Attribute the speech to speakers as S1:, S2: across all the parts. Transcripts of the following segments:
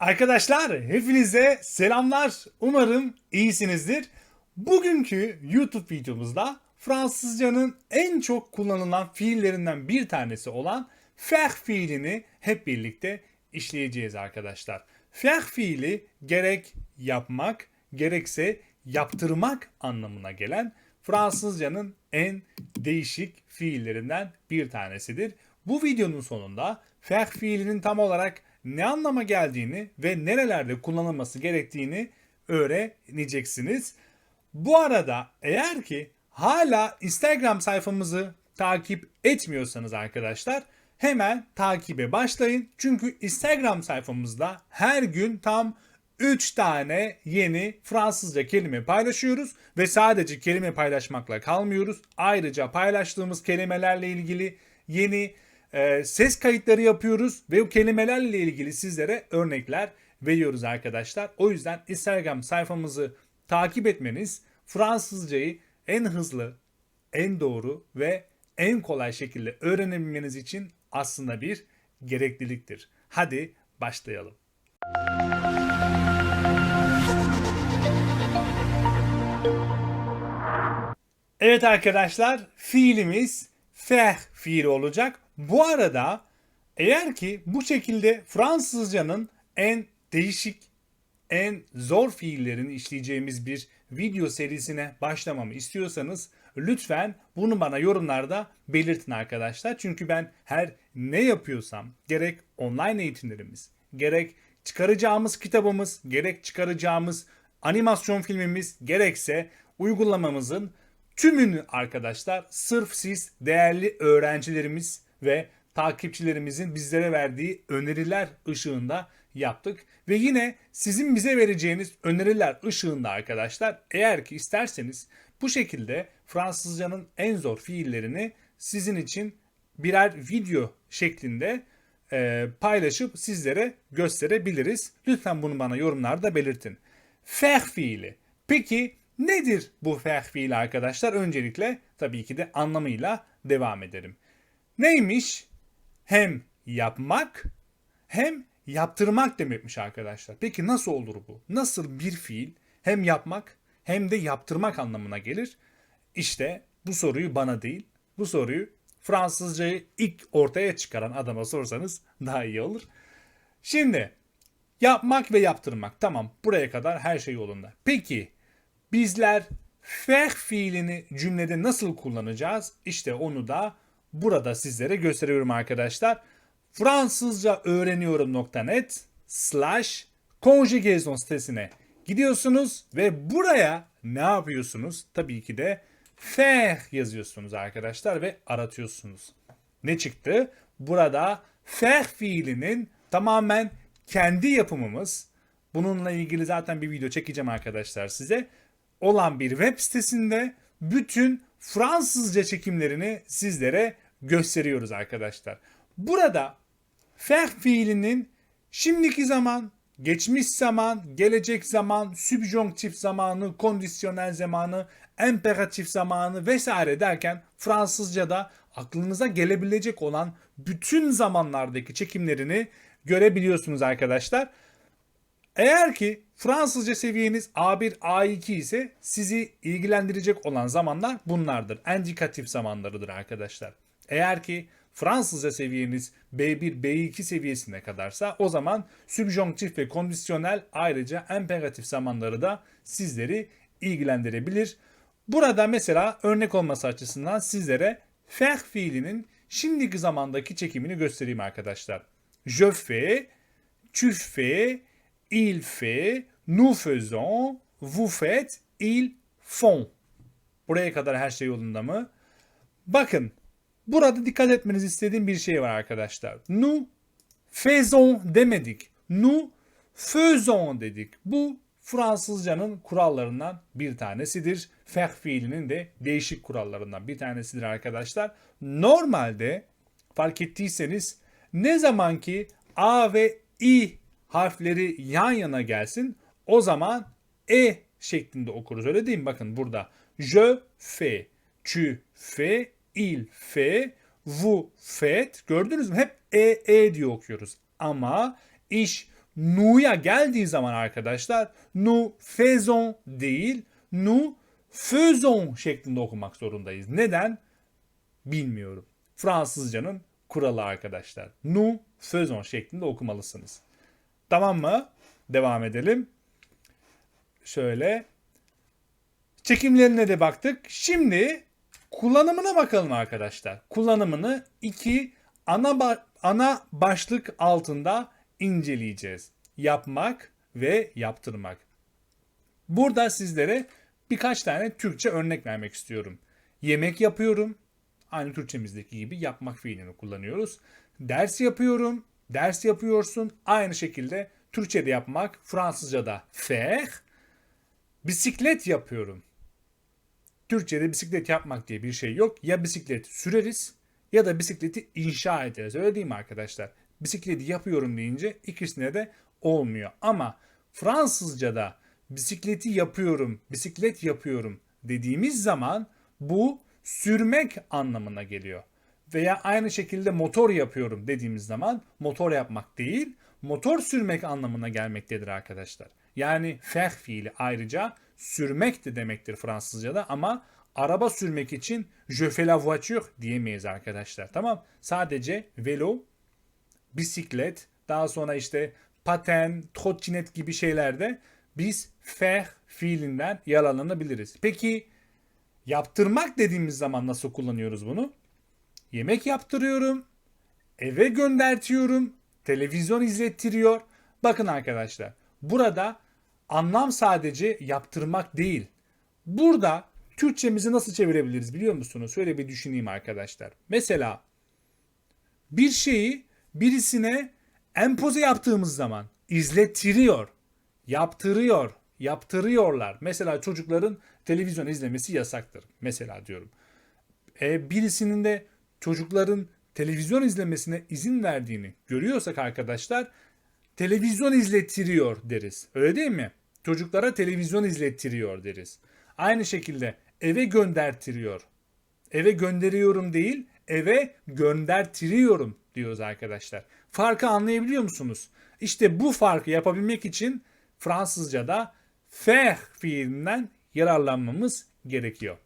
S1: Arkadaşlar hepinize selamlar. Umarım iyisinizdir. Bugünkü YouTube videomuzda Fransızcanın en çok kullanılan fiillerinden bir tanesi olan faire fiilini hep birlikte işleyeceğiz arkadaşlar. Faire fiili gerek yapmak gerekse yaptırmak anlamına gelen Fransızcanın en değişik fiillerinden bir tanesidir. Bu videonun sonunda faire fiilinin tam olarak ne anlama geldiğini ve nerelerde kullanılması gerektiğini öğreneceksiniz. Bu arada eğer ki hala Instagram sayfamızı takip etmiyorsanız arkadaşlar hemen takibe başlayın. Çünkü Instagram sayfamızda her gün tam 3 tane yeni Fransızca kelime paylaşıyoruz ve sadece kelime paylaşmakla kalmıyoruz. Ayrıca paylaştığımız kelimelerle ilgili yeni e, ses kayıtları yapıyoruz ve o kelimelerle ilgili sizlere örnekler veriyoruz arkadaşlar. O yüzden Instagram sayfamızı takip etmeniz Fransızcayı en hızlı, en doğru ve en kolay şekilde öğrenebilmeniz için aslında bir gerekliliktir. Hadi başlayalım. Evet arkadaşlar fiilimiz faire fiili olacak. Bu arada eğer ki bu şekilde Fransızcanın en değişik, en zor fiillerini işleyeceğimiz bir video serisine başlamamı istiyorsanız lütfen bunu bana yorumlarda belirtin arkadaşlar. Çünkü ben her ne yapıyorsam gerek online eğitimlerimiz, gerek çıkaracağımız kitabımız, gerek çıkaracağımız animasyon filmimiz, gerekse uygulamamızın tümünü arkadaşlar sırf siz değerli öğrencilerimiz ve takipçilerimizin bizlere verdiği öneriler ışığında yaptık. Ve yine sizin bize vereceğiniz öneriler ışığında arkadaşlar eğer ki isterseniz bu şekilde Fransızcanın en zor fiillerini sizin için birer video şeklinde e, paylaşıp sizlere gösterebiliriz. Lütfen bunu bana yorumlarda belirtin. Faire fiili. Peki nedir bu faire fiili arkadaşlar? Öncelikle tabii ki de anlamıyla devam edelim. Neymiş? Hem yapmak hem yaptırmak demekmiş arkadaşlar. Peki nasıl olur bu? Nasıl bir fiil hem yapmak hem de yaptırmak anlamına gelir? İşte bu soruyu bana değil, bu soruyu Fransızcayı ilk ortaya çıkaran adama sorsanız daha iyi olur. Şimdi yapmak ve yaptırmak tamam buraya kadar her şey yolunda. Peki bizler faire fiilini cümlede nasıl kullanacağız? İşte onu da burada sizlere gösteriyorum arkadaşlar. Fransızca öğreniyorum.net slash conjugaison sitesine gidiyorsunuz ve buraya ne yapıyorsunuz? Tabii ki de faire yazıyorsunuz arkadaşlar ve aratıyorsunuz. Ne çıktı? Burada faire fiilinin tamamen kendi yapımımız. Bununla ilgili zaten bir video çekeceğim arkadaşlar size. Olan bir web sitesinde bütün Fransızca çekimlerini sizlere gösteriyoruz arkadaşlar. Burada faire fiilinin şimdiki zaman, geçmiş zaman, gelecek zaman, subjonktif zamanı, kondisyonel zamanı, imperatif zamanı vesaire derken Fransızca'da aklınıza gelebilecek olan bütün zamanlardaki çekimlerini görebiliyorsunuz arkadaşlar. Eğer ki Fransızca seviyeniz A1, A2 ise sizi ilgilendirecek olan zamanlar bunlardır. Endikatif zamanlarıdır arkadaşlar. Eğer ki Fransızca seviyeniz B1, B2 seviyesine kadarsa o zaman subjonktif ve kondisyonel ayrıca imperatif zamanları da sizleri ilgilendirebilir. Burada mesela örnek olması açısından sizlere faire fiilinin şimdiki zamandaki çekimini göstereyim arkadaşlar. Je fais, tu fais, il fait, nous faisons, vous faites, ils font. Buraya kadar her şey yolunda mı? Bakın burada dikkat etmenizi istediğim bir şey var arkadaşlar. Nous faisons demedik. Nous faisons dedik. Bu Fransızcanın kurallarından bir tanesidir. Faire fiilinin de değişik kurallarından bir tanesidir arkadaşlar. Normalde fark ettiyseniz ne zaman ki A ve I harfleri yan yana gelsin o zaman E şeklinde okuruz. Öyle değil mi? Bakın burada je fais, tu fais, il fait, vous faites. Gördünüz mü? Hep E, E diye okuyoruz. Ama iş Nu'ya geldiği zaman arkadaşlar nous faisons değil nous faisons şeklinde okumak zorundayız. Neden? Bilmiyorum. Fransızcanın kuralı arkadaşlar. Nous faisons şeklinde okumalısınız. Tamam mı? Devam edelim. Şöyle. Çekimlerine de baktık. Şimdi kullanımına bakalım arkadaşlar. Kullanımını iki ana ba- ana başlık altında inceleyeceğiz. Yapmak ve yaptırmak. Burada sizlere birkaç tane Türkçe örnek vermek istiyorum. Yemek yapıyorum. Aynı Türkçemizdeki gibi yapmak fiilini kullanıyoruz. Ders yapıyorum. Ders yapıyorsun. Aynı şekilde Türkçe'de yapmak, Fransızca'da faire. Bisiklet yapıyorum. Türkçe'de bisiklet yapmak diye bir şey yok. Ya bisiklet süreriz ya da bisikleti inşa ederiz. Öyle değil mi arkadaşlar? Bisikleti yapıyorum deyince ikisine de olmuyor. Ama Fransızca'da bisikleti yapıyorum, bisiklet yapıyorum dediğimiz zaman bu sürmek anlamına geliyor. Veya aynı şekilde motor yapıyorum dediğimiz zaman motor yapmak değil, motor sürmek anlamına gelmektedir arkadaşlar. Yani faire fiili ayrıca sürmek de demektir Fransızca'da ama araba sürmek için je fais la voiture diyemeyiz arkadaşlar. Tamam? Sadece velo, bisiklet, daha sonra işte paten, trottinet gibi şeylerde biz faire fiilinden yararlanabiliriz. Peki yaptırmak dediğimiz zaman nasıl kullanıyoruz bunu? Yemek yaptırıyorum, eve göndertiyorum, televizyon izlettiriyor. Bakın arkadaşlar, burada anlam sadece yaptırmak değil. Burada Türkçemizi nasıl çevirebiliriz biliyor musunuz? Şöyle bir düşüneyim arkadaşlar. Mesela bir şeyi birisine empoze yaptığımız zaman izlettiriyor, yaptırıyor, yaptırıyorlar. Mesela çocukların televizyon izlemesi yasaktır. Mesela diyorum. E, birisinin de çocukların televizyon izlemesine izin verdiğini görüyorsak arkadaşlar televizyon izlettiriyor deriz. Öyle değil mi? Çocuklara televizyon izlettiriyor deriz. Aynı şekilde eve göndertiriyor. Eve gönderiyorum değil, eve göndertiriyorum diyoruz arkadaşlar. Farkı anlayabiliyor musunuz? İşte bu farkı yapabilmek için Fransızca'da faire fiilinden yararlanmamız gerekiyor.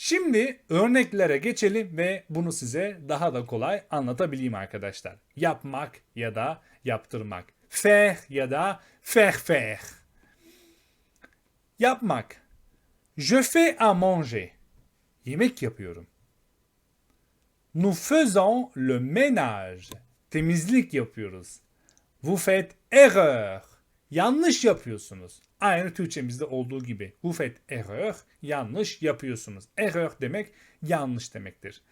S1: Şimdi örneklere geçelim ve bunu size daha da kolay anlatabileyim arkadaşlar. Yapmak ya da yaptırmak. Faire ya da faire faire. Yapmak. Je fais à manger. Yemek yapıyorum. Nous faisons le ménage. Temizlik yapıyoruz. Vous faites erreur. Yanlış yapıyorsunuz. Aynı Türkçemizde olduğu gibi. Vous faites erreur. Yanlış yapıyorsunuz. Erreur demek yanlış demektir.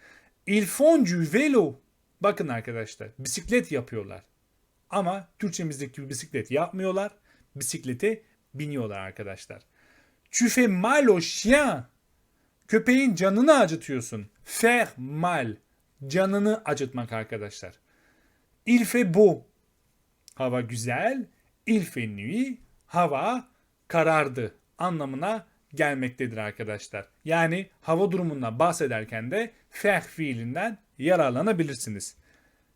S1: Ils font du vélo. Bakın arkadaşlar bisiklet yapıyorlar. Ama Türkçemizdeki gibi bisiklet yapmıyorlar. Bisiklete biniyorlar arkadaşlar. Tu fais mal au chien. Köpeğin canını acıtıyorsun. Faire mal. Canını acıtmak arkadaşlar. Il fait beau. Hava güzel. Il fait nuit. Hava karardı anlamına gelmektedir arkadaşlar. Yani hava durumundan bahsederken de faire fiilinden yararlanabilirsiniz.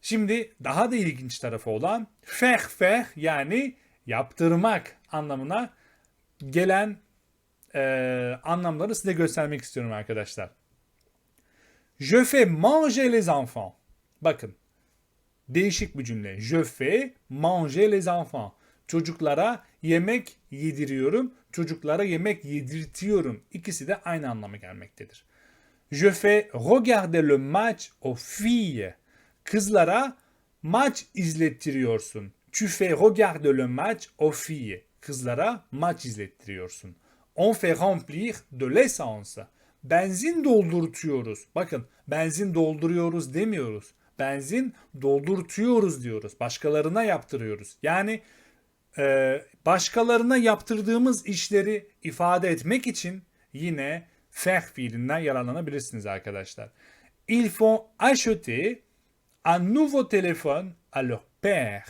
S1: Şimdi daha da ilginç tarafı olan faire faire yani yaptırmak anlamına gelen e, anlamları size göstermek istiyorum arkadaşlar. Je fais manger les enfants. Bakın. Değişik bir cümle. Je fais manger les enfants. Çocuklara yemek yediriyorum. Çocuklara yemek yedirtiyorum. İkisi de aynı anlama gelmektedir. Je fais regarder le match aux filles. Kızlara maç izlettiriyorsun. Tu fais regarder le match aux filles. Kızlara maç izlettiriyorsun. On fait remplir de l'essence. Benzin doldurtuyoruz. Bakın benzin dolduruyoruz demiyoruz. Benzin doldurtuyoruz diyoruz. Başkalarına yaptırıyoruz. Yani e, başkalarına yaptırdığımız işleri ifade etmek için yine faire fiilinden yararlanabilirsiniz arkadaşlar. Ils font acheter un nouveau téléphone à leur père.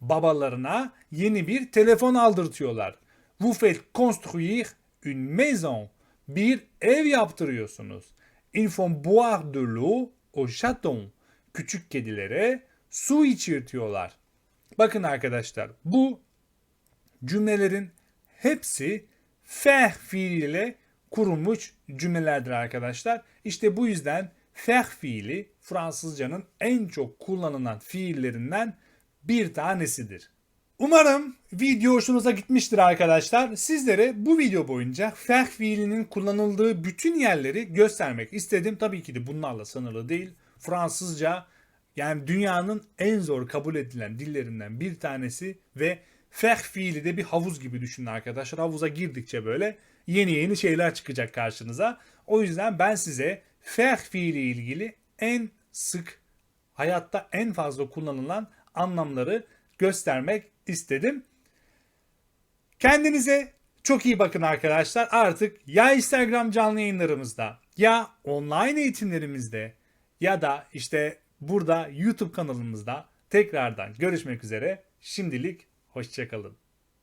S1: Babalarına yeni bir telefon aldırtıyorlar. Vous faites construire une maison. Bir ev yaptırıyorsunuz. Ils font boire de l'eau au chaton. Küçük kedilere su içirtiyorlar. Bakın arkadaşlar bu cümlelerin hepsi faire fiiliyle kurulmuş cümlelerdir arkadaşlar. İşte bu yüzden faire fiili Fransızcanın en çok kullanılan fiillerinden bir tanesidir. Umarım video hoşunuza gitmiştir arkadaşlar. Sizlere bu video boyunca faire fiilinin kullanıldığı bütün yerleri göstermek istedim. Tabii ki de bunlarla sınırlı değil. Fransızca yani dünyanın en zor kabul edilen dillerinden bir tanesi ve faire fiili de bir havuz gibi düşünün arkadaşlar. Havuza girdikçe böyle yeni yeni şeyler çıkacak karşınıza. O yüzden ben size faire fiili ilgili en sık hayatta en fazla kullanılan anlamları göstermek istedim. Kendinize çok iyi bakın arkadaşlar. Artık ya Instagram canlı yayınlarımızda ya online eğitimlerimizde ya da işte burada YouTube kanalımızda tekrardan görüşmek üzere. Şimdilik hoşçakalın.